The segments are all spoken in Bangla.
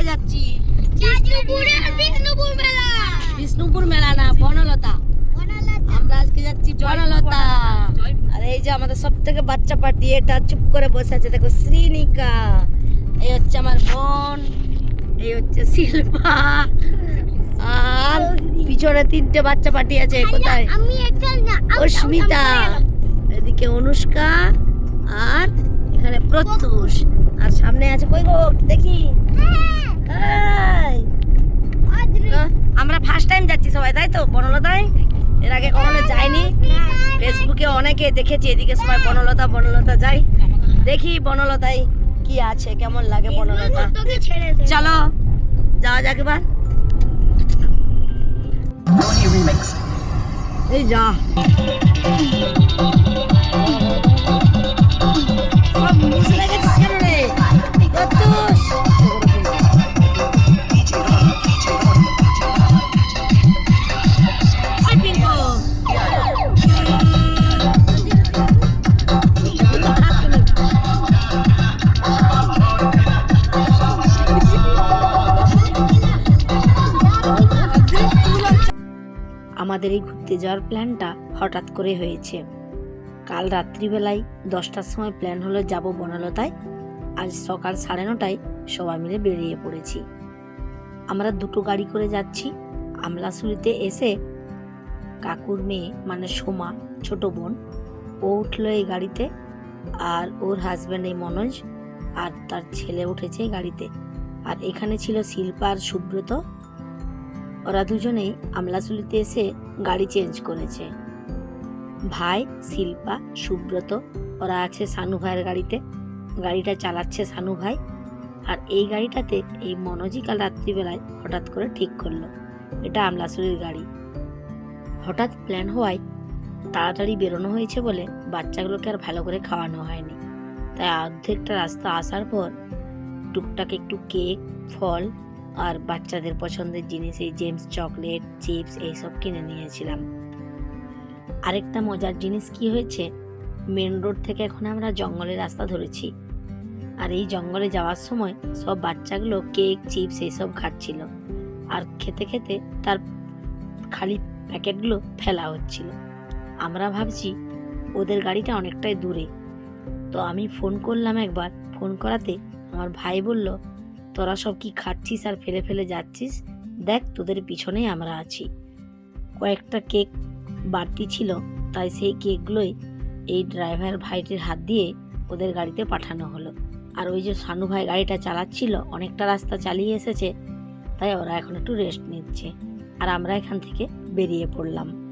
কোথায় যাচ্ছি। বিষ্ণুপুর মেলা। বিষ্ণুপুর মেলা না বনলতা। আমরা আজকে যাচ্ছি বনলতা। আর এই যে আমাদের সব থেকে বাচ্চা পার্টি এটা চুপ করে বসে আছে দেখো শ্রীনিকা। এই হচ্ছে আমার বোন এই হচ্ছে শিল্পা। আর পিছনে তিনটে বাচ্চা পার্টি আছে কোথায়? অস্মিতা। এদিকে অনুষ্কা আর এখানে প্রত্যুষ। আর সামনে আছে কই গো দেখি। আমরা ফার্স্ট টাইম যাচ্ছি সবাই তাই তো? বনলতায় এর আগে কখনো যাইনি। ফেসবুকে অনেকে দেখেছি এদিকে সবাই বনলতা বনলতা যাই। দেখি বনলতায় কি আছে কেমন লাগে বনলতা? চলো যাওয়া যাক এবার। এই যা। সব মুছে আমাদের এই ঘুরতে যাওয়ার প্ল্যানটা হঠাৎ করে হয়েছে। কাল রাত্রিবেলায় দশটার সময় প্ল্যান হলো যাব বনলতায়। আজ সকাল সাড়ে নটায় সবাই মিলে বেরিয়ে পড়েছি। আমরা দুটো গাড়ি করে যাচ্ছি। আমলাশুলিতে এসে কাকুর মেয়ে মানে সোমা, ছোট বোন, ও উঠল এই গাড়িতে আর ওর হাজব্যান্ড এই মনোজ আর তার ছেলে উঠেছে গাড়িতে। আর এখানে ছিল শিল্পা আর সুব্রত। ওরা দুজনেই আমলাশুলিতে এসে গাড়ি চেঞ্জ করেছে। ভাই, শিল্পা, সুব্রত, ওরা আছে সানু ভাইয়ের গাড়িতে। গাড়িটা চালাচ্ছে সানু ভাই। আর এই গাড়িটাতে এই মনোজি কাল রাত্রিবেলায় হঠাৎ করে ঠিক করল। এটা আমলাশুলির গাড়ি। হঠাৎ প্ল্যান হওয়ায় তাড়াতাড়ি বেরোনো হয়েছে বলে বাচ্চাগুলোকে আর ভালো করে খাওয়ানো হয়নি। তাই অর্ধেকটা রাস্তা আসার পর টুকটাক একটু কেক, ফল আর বাচ্চাদের পছন্দের জিনিস এই জেমস চকলেট, চিপস এইসব কিনে নিয়েছিলাম। আরেকটা মজার জিনিস কি হয়েছে? মেন রোড থেকে এখন আমরা জঙ্গলের রাস্তা ধরেছি। আর এই জঙ্গলে যাওয়ার সময় সব বাচ্চাগুলো কেক, চিপস এইসব খাচ্ছিল। আর খেতে খেতে তার খালি প্যাকেটগুলো ফেলা হচ্ছিল। আমরা ভাবছি ওদের গাড়িটা অনেকটাই দূরে। তো আমি ফোন করলাম একবার। ফোন করাতে আমার ভাই বলল তোরা সব কি খাচ্ছিস আর ফেলে ফেলে যাচ্ছিস? দেখ, তোদের পিছনেই আমরা আছি। কয়েকটা কেক বাড়তি ছিল, তাই সেই কেকগুলোই এই ড্রাইভার ভাইটির হাত দিয়ে ওদের গাড়িতে পাঠানো হলো। আর ওই যে সানু ভাই গাড়িটা চালাচ্ছিল, অনেকটা রাস্তা চালিয়ে এসেছে, তাই ওরা এখন একটু রেস্ট নিচ্ছে। আর আমরা এখান থেকে বেরিয়ে পড়লাম।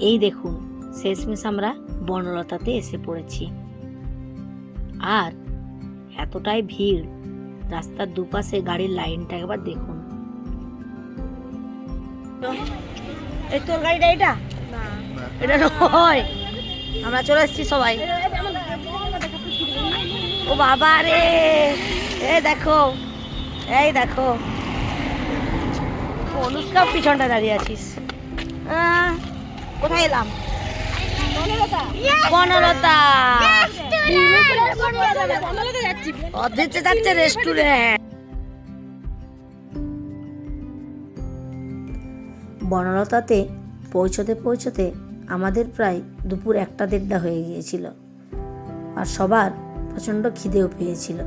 এই দেখুন শেষমেশ আমরা বনলতাতে এসে পড়েছি। আর এতটাই ভিড় রাস্তার দুপাশে গাড়ির লাইনটা একবার দেখুন। এই তোর গাড়িটা এটা? এটা নয়। আমরা চলে এসেছি সবাই। ও বাবা রে! এই দেখো এই দেখো। অনুষ্কা পিছনটা দাঁড়িয়ে আছিস। কোথায় এলাম? বনলতা। অর্ধেক যাচ্ছে রেস্টুরেন্ট বনলতাতে পৌঁছতে পৌঁছতে আমাদের প্রায় দুপুর একটা দেড়টা হয়ে গিয়েছিল। আর সবার প্রচণ্ড খিদেও পেয়েছিল।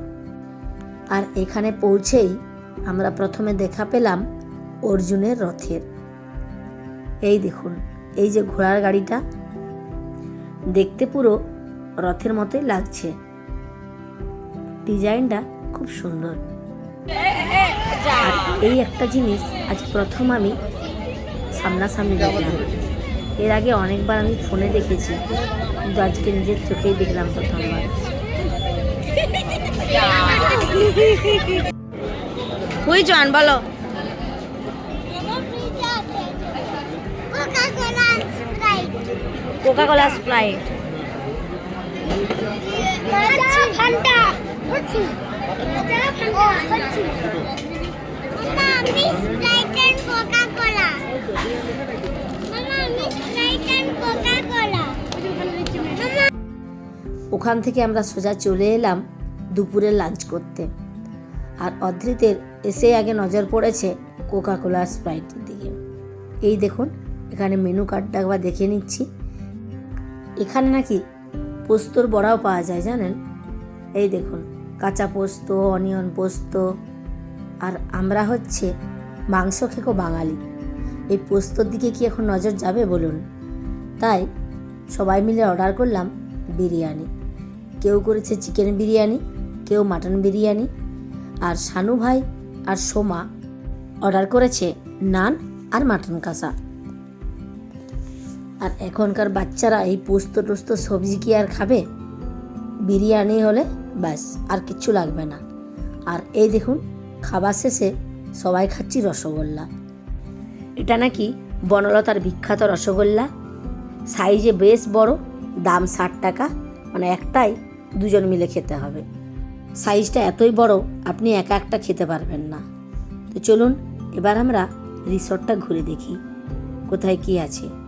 আর এখানে পৌঁছেই আমরা প্রথমে দেখা পেলাম অর্জুনের রথের। এই দেখুন, এই যে ঘোড়ার গাড়িটা, দেখতে পুরো রথের মতোই লাগছে। ডিজাইনটা খুব সুন্দর। আর এই একটা জিনিস আজ প্রথম আমি সামনাসামনি দেখলাম। এর আগে অনেকবার আমি ফোনে দেখেছি, কিন্তু আজকে নিজের চোখেই দেখলাম প্রথমবার। হুইজন বলো। কোকা কোলা স্প্রাইট ওখান থেকে আমরা সোজা চলে এলাম দুপুরে লাঞ্চ করতে। আর অদ্রিতের এসে আগে নজর পড়েছে কোকা কোলা স্প্রাইটের দিকে। এই দেখুন এখানে মেনু কার্ডটা একবার দেখে নিচ্ছি। এখানে নাকি পোস্তর বড়াও পাওয়া যায় জানেন? এই দেখুন, কাঁচা পোস্ত, অনিয়ন পোস্ত, আর আমরা হচ্ছে মাংস খেকো বাঙালি। এই পোস্তর দিকে কি এখন নজর যাবে বলুন? তাই সবাই মিলে অর্ডার করলাম বিরিয়ানি। কেউ করেছে চিকেন বিরিয়ানি, কেউ মাটন বিরিয়ানি, আর শানু ভাই আর সোমা অর্ডার করেছে নান আর মাটন কষা আর এখনকার বাচ্চারা এই পোস্ত টোস্ত সবজি কি আর খাবে? বিরিয়ানি হলে ব্যাস, আর কিচ্ছু লাগবে না। আর এই দেখুন, খাবার শেষে সবাই খাচ্ছি রসগোল্লা। এটা নাকি বনলতার বিখ্যাত রসগোল্লা। সাইজে বেশ বড়, দাম ষাট টাকা মানে একটাই দুজন মিলে খেতে হবে। সাইজটা এতই বড়, আপনি একা একটা খেতে পারবেন না। তো চলুন, এবার আমরা রিসর্টটা ঘুরে দেখি, কোথায় কি আছে।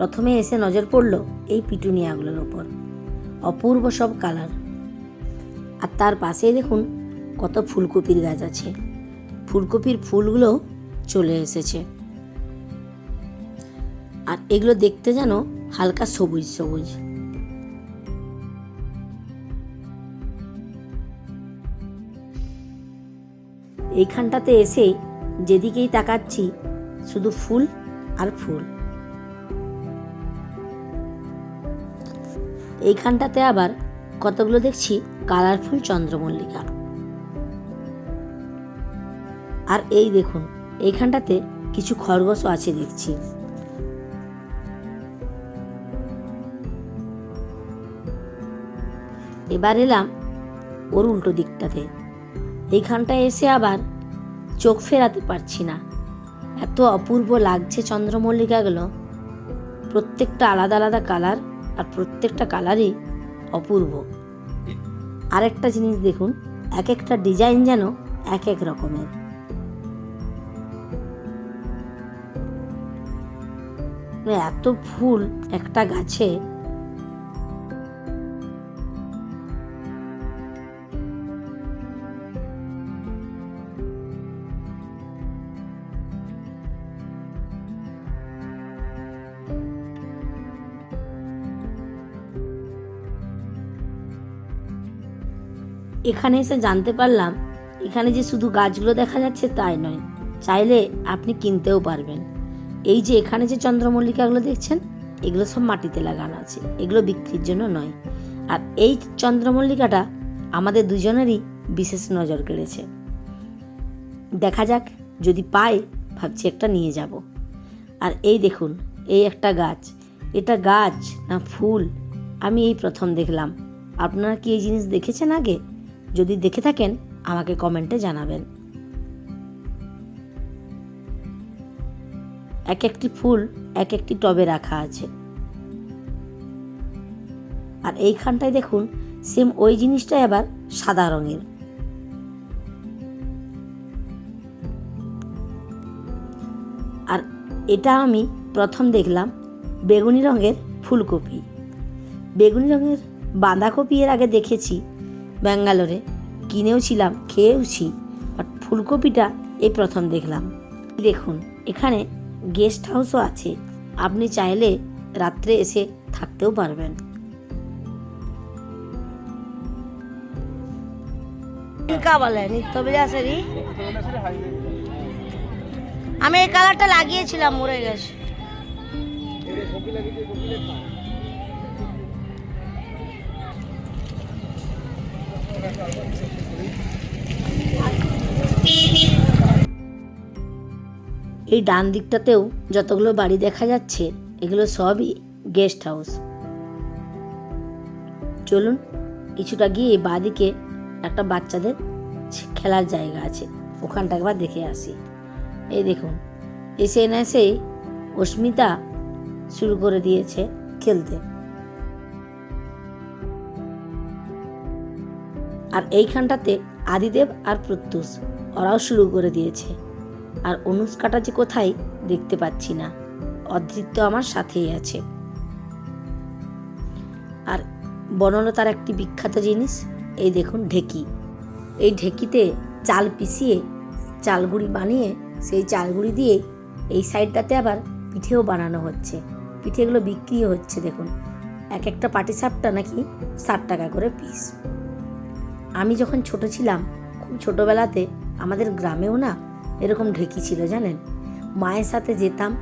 প্রথমে এসে নজর পড়ল এই পিটুনিয়াগুলোর ওপর। অপূর্ব সব কালার। আর তার পাশেই দেখুন কত ফুলকপির গাছ আছে। ফুলকপির ফুলগুলো চলে এসেছে। আর এগুলো দেখতে যেন হালকা সবুজ সবুজ। এইখানটাতে এসে যেদিকেই তাকাচ্ছি শুধু ফুল আর ফুল। এইখানটাতে আবার কতগুলো দেখছি? কালারফুল চন্দ্রমল্লিকা। আর এই দেখুন, এইখানটাতে কিছু খরগোশও আছে দেখছি। এবার এলাম ওর উল্টো দিকটাতে। এইখানটায় এসে আবার চোখ ফেরাতে পারছি না। এত অপূর্ব লাগছে চন্দ্রমল্লিকাগুলো। প্রত্যেকটা আলাদা আলাদা কালার। আর প্রত্যেকটা কালারই অপূর্ব। আরেকটা জিনিস দেখুন এক একটা ডিজাইন যেন এক এক রকমের। এত ফুল একটা গাছে এখানে এসে জানতে পারলাম, এখানে যে শুধু গাছগুলো দেখা যাচ্ছে তাই নয়, চাইলে আপনি কিনতেও পারবেন। এই যে এখানে যে চন্দ্রমল্লিকাগুলো দেখছেন, এগুলো সব মাটিতে লাগানো আছে, এগুলো বিক্রির জন্য নয়। আর এই চন্দ্রমল্লিকাটা আমাদের দুজনেরই বিশেষ নজর কেড়েছে। দেখা যাক, যদি পাই, ভাবছি একটা নিয়ে যাব। আর এই দেখুন, এই একটা গাছ, এটা গাছ না ফুল, আমি এই প্রথম দেখলাম। আপনারা কি এই জিনিস দেখেছেন আগে? যদি দেখে থাকেন, আমাকে কমেন্টে জানাবেন। এক একটি ফুল এক একটি টবে রাখা আছে। আর এইখানটায় দেখুন, সেম ওই জিনিসটাই আবার সাদা রঙের। আর এটা আমি প্রথম দেখলাম বেগুনি রঙের ফুলকপি। বেগুনি রঙের বাঁধাকপি এর আগে দেখেছি ব্যাঙ্গালোরে। কিনেওছিলাম, খেয়েওছি বাট ফুলকপিটা এই প্রথম দেখলাম। দেখুন, এখানে গেস্ট হাউসও আছে। আপনি চাইলে রাত্রে এসে থাকতেও পারবেন। আমি এই কালারটা লাগিয়েছিলাম, মরে গেছে। এই ডান দিকটাতেও যতগুলো বাড়ি দেখা যাচ্ছে, এগুলো সবই গেস্ট হাউস। চলুন, কিছুটা গিয়ে বাদিকে একটা বাচ্চাদের খেলার জায়গা আছে, ওখানটা একবার দেখে আসি। এই দেখুন, এসে না এসেই অস্মিতা শুরু করে দিয়েছে খেলতে। আর এইখানটাতে আদিদেব আর প্রত্যুষ, ওরাও শুরু করে দিয়েছে। আর অনুষ্কাটা যে কোথায় দেখতে পাচ্ছি না অদৃত্য আমার সাথেই আছে। আর বনলতার একটি বিখ্যাত জিনিস, এই দেখুন ঢেকি। এই ঢেকিতে চাল পিষিয়ে, চালগুড়ি বানিয়ে, সেই চালগুড়ি দিয়ে এই সাইডটাতে আবার পিঠেও বানানো হচ্ছে। পিঠেগুলো বিক্রিও হচ্ছে, দেখুন। এক একটা পাটি সাপটা নাকি ষাট টাকা করে পিস আমি যখন ছোট ছিলাম, খুব ছোটোবেলাতে আমাদের গ্রামেও না এরকম ঢেকি ছিল জানেন? মায়ের সাথে যেতাম,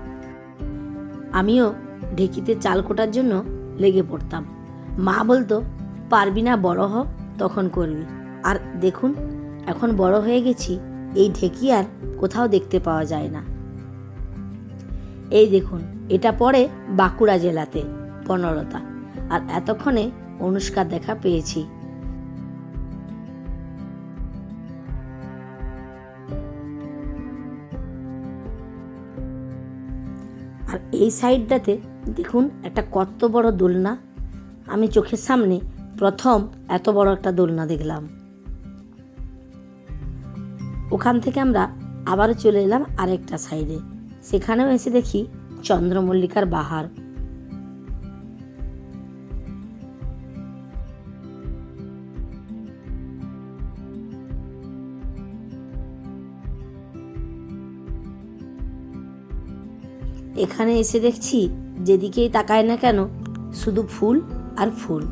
আমিও ঢেকিতে চাল কোটার জন্য লেগে পড়তাম। মা বলতো, পারবি না বড় হ, তখন করবি। আর দেখুন, এখন বড় হয়ে গেছি, এই ঢেকি আর কোথাও দেখতে পাওয়া যায় না। এই দেখুন, এটা পড়ে বাঁকুড়া জেলাতে, বনলতা। আর এতক্ষণে অনুষ্কার দেখা পেয়েছি। এই সাইডটাতে দেখুন একটা কত বড় দোলনা। আমি চোখের সামনে প্রথম এত বড় একটা দোলনা দেখলাম। ওখান থেকে আমরা আবারও চলে এলাম আরেকটা সাইডে। সেখানেও এসে দেখি চন্দ্রমল্লিকার বাহার। এখানে এসে দেখছি যেদিকেই তাকায় না কেন শুধু ফুল আর ফুল।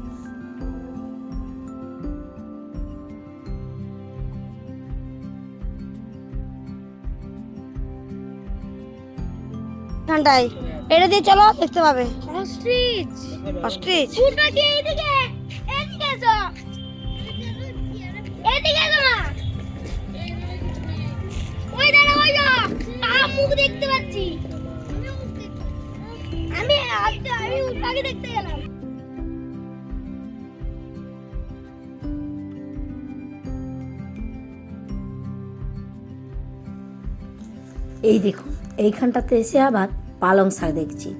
ঠান্ডায়। এটা দিয়ে চলো দেখতে পাবে। অস্ট্রিচ। অস্ট্রিচ। উট পাখি এইদিকে এদিকে এসো। এদিকে এসো মা। ওই দাঁড়া ওই যা মুখ দেখতে পাচ্ছি। আমি আমি দেখতে গেলাম। এই দেখুন, এইখানটাতে এসে আবার পালং শাক দেখছি।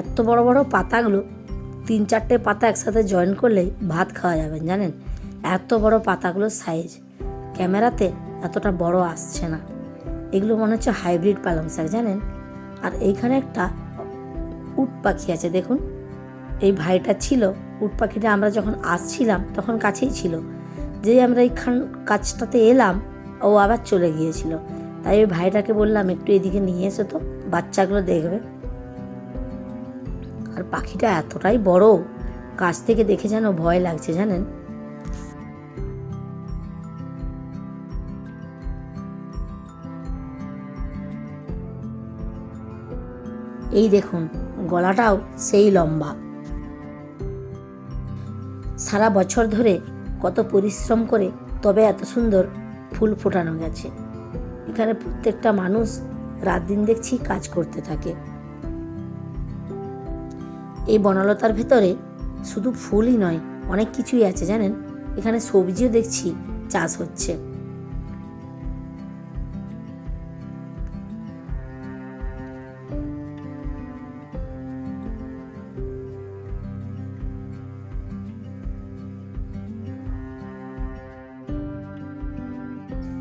এত বড় বড় পাতাগুলো, তিন চারটে পাতা একসাথে জয়েন করলেই ভাত খাওয়া যাবেন জানেন? এত বড় পাতাগুলোর সাইজ ক্যামেরাতে এতটা বড় আসছে না। এগুলো মনে হচ্ছে হাইব্রিড পালং শাক, জানেন? আর এইখানে একটা উট পাখি আছে, দেখুন। এই ভাইটা ছিল, উট পাখিটা আমরা যখন আসছিলাম, তখন কাছেই ছিল। যেই আমরা এইখান কাজটাতে এলাম, ও আবার চলে গিয়েছিল। তাই ওই ভাইটাকে বললাম, একটু এদিকে নিয়ে এসো তো, বাচ্চাগুলো দেখবে। আর পাখিটা এতটাই বড়, কাছ থেকে দেখে যেন ভয় লাগছে, জানেন? এই দেখুন গলাটাও সেই লম্বা। সারা বছর ধরে কত পরিশ্রম করে তবে এত সুন্দর ফুল ফোটানো গেছে। এখানে প্রত্যেকটা মানুষ রাত দিন দেখছি কাজ করতে থাকে। এই বনলতার ভেতরে শুধু ফুলই নয়, অনেক কিছুই আছে জানেন? এখানে সবজিও দেখছি চাষ হচ্ছে।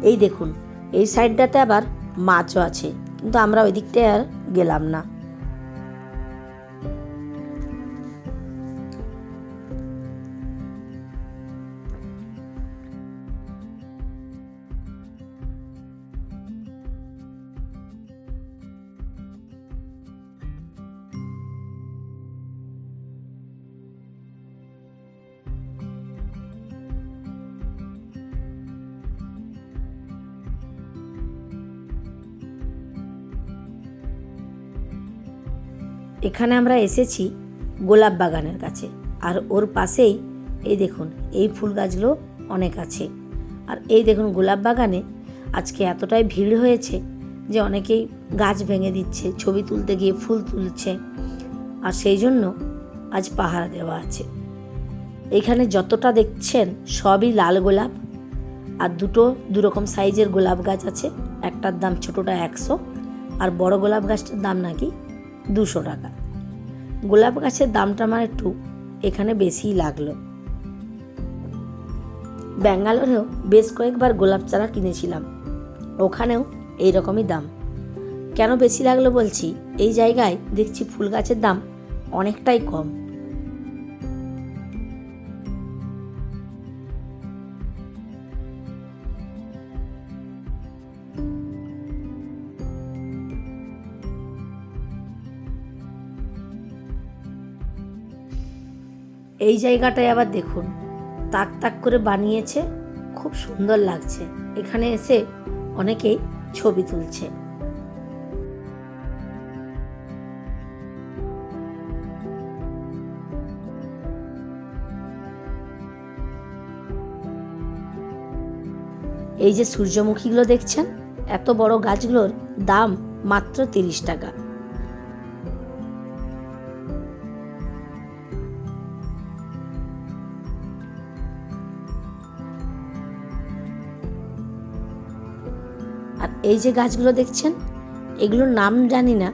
এই দেখুন এই সাইডটাতে আবার মাছও আছে কিন্তু আমরা ওই দিকটায় আর গেলাম না। এখানে আমরা এসেছি গোলাপ বাগানের কাছে। আর ওর পাশেই, এই দেখুন, এই ফুল গাছগুলো অনেক আছে। আর এই দেখুন গোলাপ বাগানে আজকে এতটাই ভিড় হয়েছে যে অনেকেই গাছ ভেঙে দিচ্ছে, ছবি তুলতে গিয়ে ফুল তুলছে। আর সেই জন্য আজ পাহারা দেওয়া আছে। এখানে যতটা দেখছেন সবই লাল গোলাপ। আর দুটো, দুরকম সাইজের গোলাপ গাছ আছে। একটার দাম ছোটোটা একশো। আর বড় গোলাপ গাছটার দাম নাকি দুশো টাকা। গোলাপ গাছের দামটা আমার একটু এখানে বেশিই লাগল। ব্যাঙ্গালোরেও বেশ কয়েকবার গোলাপ চারা কিনেছিলাম। ওখানেও এই রকমই দাম। কেন বেশি লাগল বলছি, এই জায়গায় দেখছি ফুল গাছের দাম অনেকটাই কম। এই জায়গাটায় আবার দেখুন। তাক তাক করে বানিয়েছে, খুব সুন্দর লাগছে। এখানে এসে অনেকেই ছবি তুলছে। এই যে সূর্যমুখীগুলো দেখছেন, এত বড় গাছগুলোর দাম মাত্র তিরিশ টাকা। আর এই যে গাছগুলো দেখছেন, এগুলোর নাম জানি না,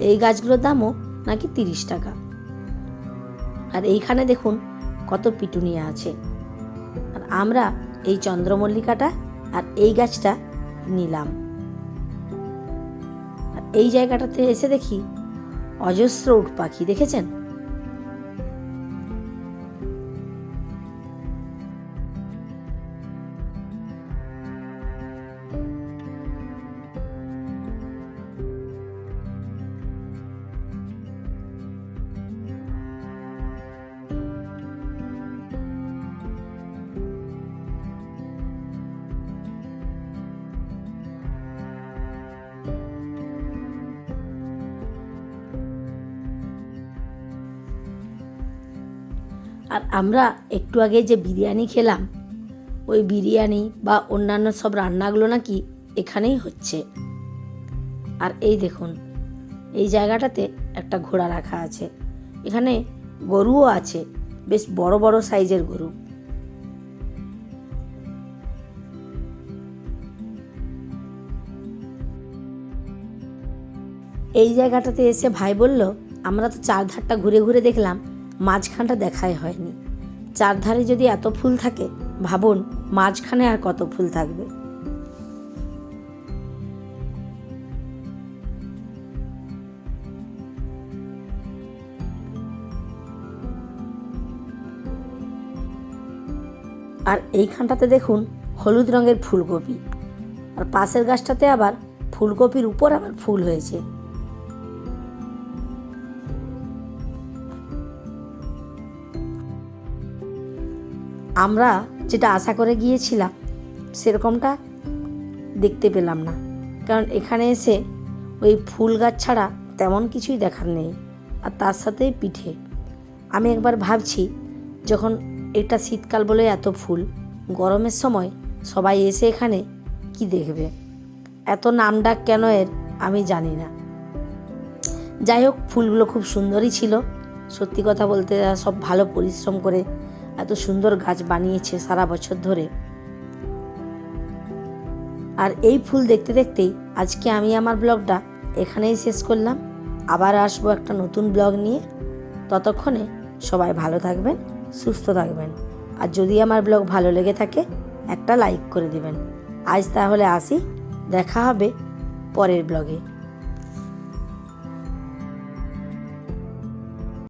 এই গাছগুলোর দামও নাকি তিরিশ টাকা। আর এইখানে দেখুন কত পিটুনিয়া আছে। আর আমরা এই চন্দ্রমল্লিকাটা আর এই গাছটা নিলাম। আর এই জায়গাটাতে এসে দেখি অজস্র উট পাখি, দেখেছেন? আর আমরা একটু আগে যে বিরিয়ানি খেলাম, ওই বিরিয়ানি বা অন্যান্য সব রান্নাগুলো নাকি এখানেই হচ্ছে। আর এই দেখুন, এই জায়গাটাতে একটা ঘোড়া রাখা আছে। এখানে গরুও আছে, বেশ বড় বড় সাইজের গরু। এই জায়গাটাতে এসে ভাই বলল, আমরা তো চারধারটা ঘুরে ঘুরে দেখলাম মাঝখানটা দেখাই হয়নি। চারধারে যদি এত ফুল থাকে, ভাবুন মাঝখানে আর কত ফুল থাকবে। আর এইখানটাতে দেখুন হলুদ রঙের ফুলকপি। আর পাশের গাছটাতে আবার ফুলকপির উপর আবার ফুল হয়েছে। আমরা যেটা আশা করে গিয়েছিলাম, সেরকমটা দেখতে পেলাম না। কারণ এখানে এসে ওই ফুল গাছ ছাড়া তেমন কিছুই দেখার নেই, আর তার সাথে পিঠে। আমি একবার ভাবছি, যখন এটা শীতকাল বলে এত ফুল, গরমের সময় সবাই এসে এখানে কি দেখবে? এত নাম ডাক কেন এর, আমি জানি না। যাই হোক, ফুলগুলো খুব সুন্দরই ছিল। সত্যি কথা বলতে, সব ভালো পরিশ্রম করে এত সুন্দর গাছ বানিয়েছে সারা বছর ধরে। আর এই ফুল দেখতে দেখতেই আজকে আমি আমার ব্লগটা এখানেই শেষ করলাম। আবার আসব একটা নতুন ব্লগ নিয়ে। ততক্ষণে সবাই ভালো থাকবেন, সুস্থ থাকবেন। আর যদি আমার ব্লগ ভালো লেগে থাকে, একটা লাইক করে দেবেন। আজ তাহলে আসি, দেখা হবে পরের ব্লগে।